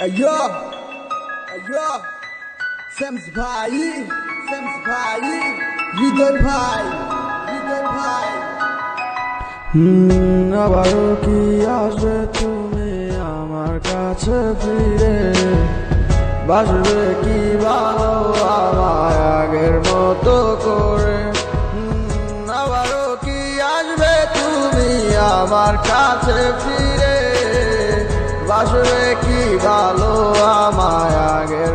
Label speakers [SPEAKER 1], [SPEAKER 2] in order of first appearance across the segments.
[SPEAKER 1] Ayo, ayo, Sams ভাই, Sams ভাই, হৃদয় ভাই, হৃদয় ভাই।
[SPEAKER 2] আবারও কি আসবে? তুমি আমার কাছে ফিরে বাসবে কি ভালো? আমায় আগের মতো করে। আবারও কি আসবে? তুমি আমার কাছে ফিরে বাসবে কি ভালো আমায় আগের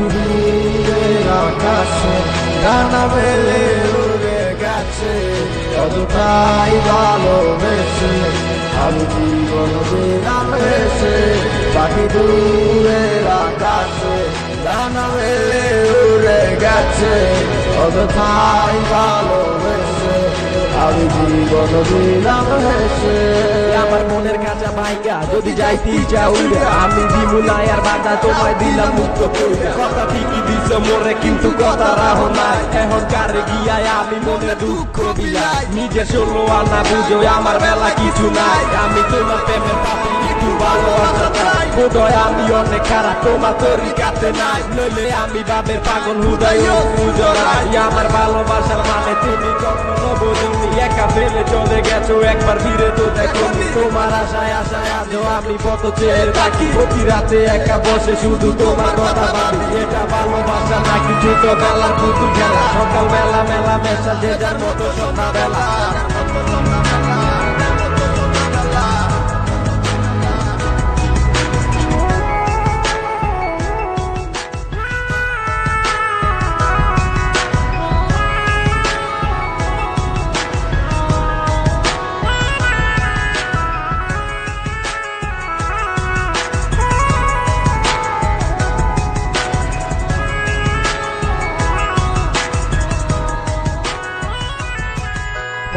[SPEAKER 2] পাখিদের আকাশে, ডানা মেলে উড়ে গেছে। কতটাই ভালোবেসে, আমি জীবন দিলাম পাখি দূরের আকাশে, ডানা মেলে উড়ে গেছে। কতটাই ভালোবেসে আমি জীবন দিলাম হেসে।
[SPEAKER 3] আমার মনের কাঁচা ভাইকা যদি যাইতি চাও আমি বিমুলাই আর বাধা তোমায় দিলাম মুক্ত কথা ঠিকই দিছ মোরে কিন্তু কথা রাহ নাই। এখন কারে গিয়ায় আমি মনে দুঃখ দিলাই নিজের ষোলো আনা বুঝো আমার বেলা কিছু নাই। আমি তোমার প্রেমের পাপি। একটু ভালোবাসা চাই বোধহয় আমি অনেক খারাপ তোমার তরিকাতে নাই নইলে আমি বাবের পাগল হুদায় উজরাই আমার ভালোবাসার মানে তুমি কখনো বোঝনি একা ফেলে চলে মেলা মেশা যে যার মতো সন্ধ্যা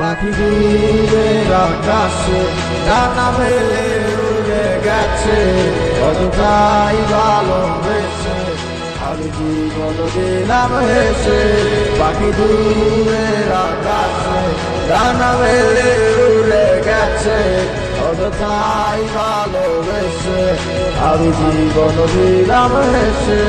[SPEAKER 3] বেলা
[SPEAKER 2] পাখি দূরের আকাশে, ডানা মেলে উড়ে গেছে অতটাই ভালোবেসে আমি জীবন দিলাম হেসে। পাখি দূরের আকাশে, ডানা মেলে উড়ে গেছে অতটাই ভালোবেসে আমি জীবন দিলাম হেসে।